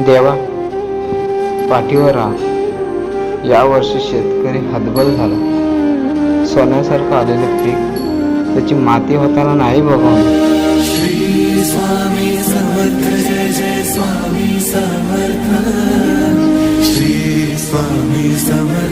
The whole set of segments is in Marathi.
देवा पाठीवर राहा. यावर्षी शेतकरी हतबल झाला. सोन्यासारखं आलेलं पीक त्याची माती होताना नाही बघा श्री स्वामी समर्थ जय जय स्वामी समर्थ श्री स्वामी समर्थ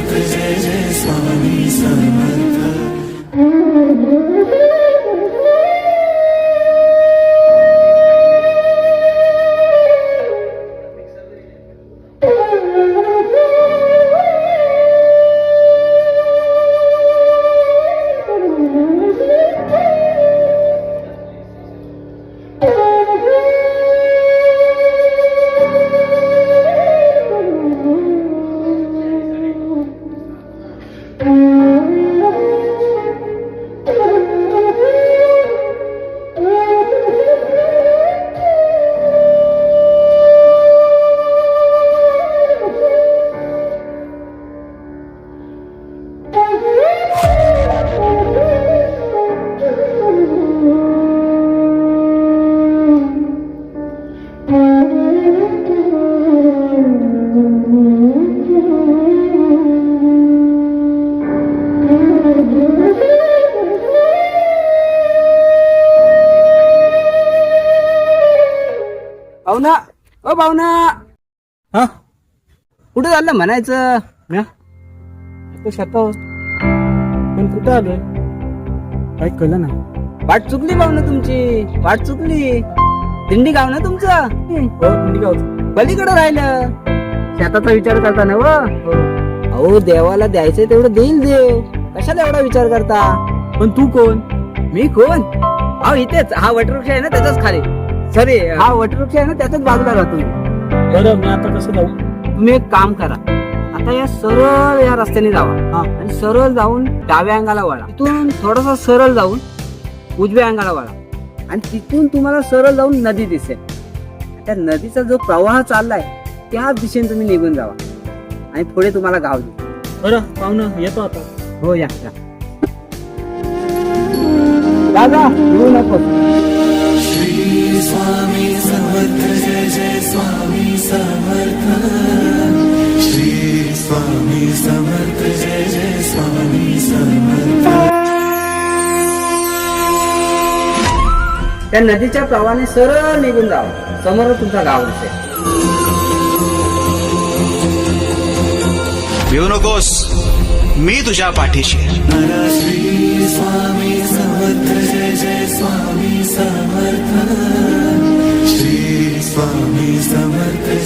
पाहुणा ओ पाहुणा हा? कुठे चाललं म्हणायचं? म्या शेतावर पण कुठं आलोय काय कळलं ना वाट चुकली पाहुणा तुमची. वाट चुकली. दिंडी गाव ना तुमचं? हो पलीकडे राहिलं. शेताचा विचार करता ना व हो. अहो देवाला द्यायचंय तेवढं देईल देव. कशाला एवढा विचार करता? पण तू कोण? मी कोण? अहो इथेच. हा वटवृक्ष आहे ना त्याच्याच खाली. सॉरी हा वटवृक्ष आहे ना त्याच्याच बाजूला राहतो. बरं मी आता कसं जाऊ? तुम्ही एक काम करा. आता या सरळ या रस्त्याने जावा. हा. आणि सरळ जाऊन डाव्या अंगाला वळा. तिथून थोडासा सरळ जाऊन उजव्या अंगाला वळा. आणि तिथून तुम्हाला सरळ जाऊन नदी दिसेल. त्या नदीचा जो प्रवाह चाललाय त्या दिशेने तुम्ही निघून जावा. आणि पुढे तुम्हाला गाव दिसेल बरं पाहुणं येतो आता. हो या या. दादा येऊ नको त्या नदीच्या प्रवाहाने सरळ निघून जावा. समोर तुमचा गाव दिसेल. भिवू नकोस. मी तुझ्या पाठीशी स्वामी समर्थ जय जय स्वामी समर्थ श्री स्वामी समर्थ.